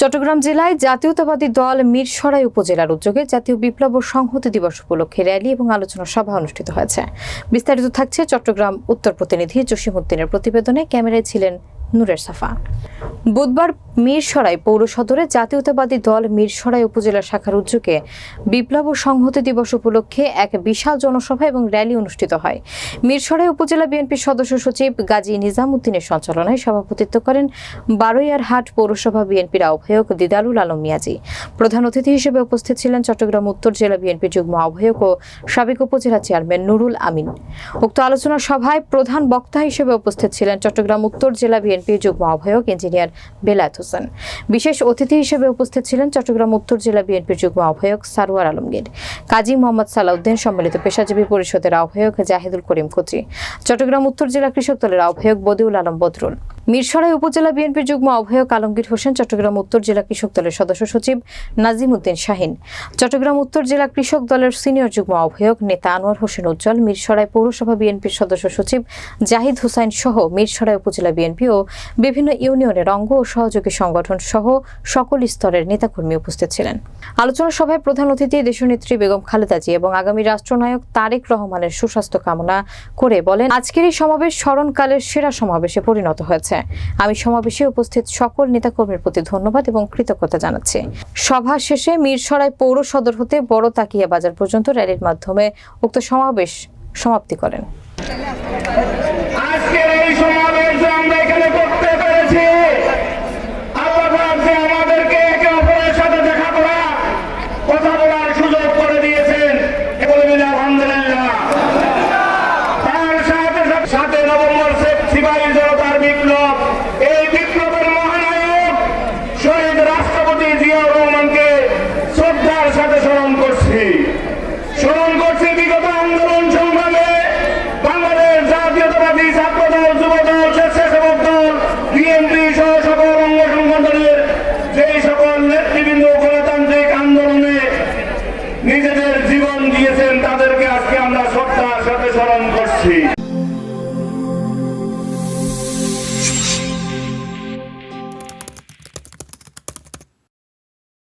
চট্টগ্রাম জেলায় জাতীয়তাবাদী দল মিরসরাই উপজেলার উদ্যোগে জাতীয় বিপ্লব ও সংহতি দিবস উপলক্ষে র্যালি এবং আলোচনা সভা অনুষ্ঠিত হয়েছে। বিস্তারিত থাকছে চট্টগ্রাম উত্তর প্রতিনিধি জসিমউদ্দিনের প্রতিবেদনে। ক্যামেরায় ছিলেন নূরের সাফা। বুধবার মিরসরাই পৌর সদরে জাতীয়তাবাদী দল মিরসরাই উপজেলা শাখার উদ্যোগে বিপ্লব ও সংহতি দিবস উপলক্ষে এক বিশাল জনসভা এবং র্যালি অনুষ্ঠিত হয়। মিরসরাই উপজেলা বিএনপির সদস্য সচিব গাজী নিজামুদ্দিনের সঞ্চালনায় সভাপতিত্ব করেন বারৈয়ারহাট পৌরসভা বিএনপির আহ্বায়ক দিদারুল আলম মিয়াজি। প্রধান অতিথি হিসেবে উপস্থিত ছিলেন চট্টগ্রাম উত্তর জেলা বিএনপির যুগ্ম আহ্বায়ক ও সাবেক উপজেলা চেয়ারম্যান নুরুল আমিন। উক্ত আলোচনা সভায় প্রধান বক্তা হিসেবে উপস্থিত ছিলেন চট্টগ্রাম উত্তর জেলা বিএনপির যুগ্ম আহ্বায়ক ইঞ্জিনিয়ার বেলায়েত হোসেন। বিশেষ অতিথি হিসেবে উপস্থিত ছিলেন চট্টগ্রাম উত্তর জেলা বিএনপির যুগ্ম আহ্বায়ক সারোয়ার আলমগীর, কাজী মোহাম্মদ সালাউদ্দিন সম্মিলিত পেশাজীবী পরিষদের আহ্বায়ক জাহিদুল করিম কচি চট্টগ্রাম উত্তর জেলা কৃষক দলের আহ্বায়ক বদিউল আলম বদরুল। মিরসরাই উপজেলা বিএনপির যুগ্ম আহ্বায়ক আলমগীর হোসেন, চট্টগ্রাম উত্তর জেলা কৃষক দলের সদস্য সচিব নাজিম উদ্দিন শাহিন, চট্টগ্রাম উত্তর জেলা কৃষক দলের সিনিয়র যুগ্ম আহ্বায়ক নেতা আনোয়ার হোসেন উজ্জ্বল, মিরসরাই পৌরসভা বিএনপির সদস্য সচিব জাহিদ হুসাইন সহ মিরসরাই উপজেলা বিএনপি ও বিভিন্ন ইউনিয়নের অঙ্গ ও সহযোগী সংগঠন সহ সকল স্তরের নেতাকর্মী উপস্থিত ছিলেন। আলোচনা সভায় প্রধান অতিথি দেশনেত্রী বেগম খালেদা জি এবং আগামী রাষ্ট্রনায়ক তারেক রহমানের সুস্বাস্থ্য কামনা করে বলেন, আজকের এই সমাবেশ স্মরণকালের সেরা সমাবেশে পরিণত হয়েছে। আমি সমাবেশে উপস্থিত সকল নেতাকর্মীর প্রতি ধন্যবাদ এবং কৃতজ্ঞতা জানাচ্ছি। সভা শেষে মিরসরাই পৌর সদর হতে বড় তাকিয়া বাজার পর্যন্ত র্যালির মাধ্যমে উক্ত সমাবেশ সমাপ্তি করেন। স্মরণ করছি। স্মরণ করছি বিগত আন্দোলন সংগ্রামে বাংলাদেশ জাতীয়তাবাদী ছাত্র দল যুব দল স্বেচ্ছাসেবক দল বিএনপি সহ সকল অঙ্গ সংগঠনের যেই সকল নেতৃবৃন্দ গণতান্ত্রিক আন্দোলনে নিজেদের জীবন দিয়েছেন, তাদেরকে আজকে আমরা শ্রদ্ধার সাথে স্মরণ করছি।